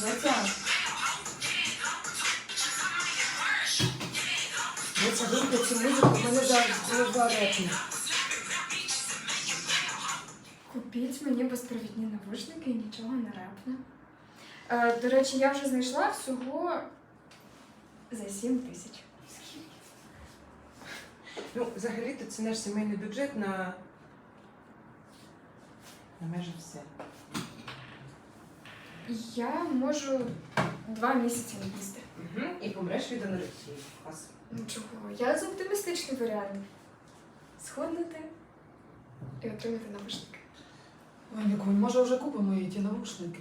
Доця, вимкни цю музику, мене голова репне. Купіть мені безпровідні навушники і нічого не репне. Е, до речі, я вже знайшла всього за 7 тисяч. Ну, взагалі-то це наш сімейний бюджет на. на майже все. Я можу два місяці не їсти. Угу. І помреш від анорексії. Клас. Ну чого? Я за оптимістичний варіант. Сходнути і отримати навушники. Ой, може вже купимо їй ті навушники?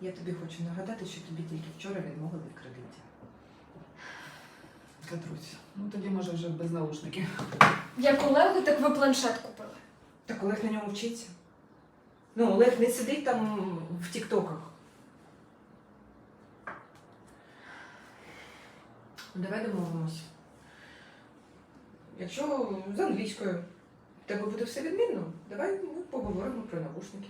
Я тобі хочу нагадати, що тобі тільки вчора відмовили в кредиті. Катрусь. Ну тоді може вже без наушників. Як Олегу, так ви планшет купили. Так Олег на ньому вчиться. Ну, Олег не сидить там в тіктоках. Давай домовимось. Якщо з англійською в тебе буде все відмінно, давай ми поговоримо про навушники.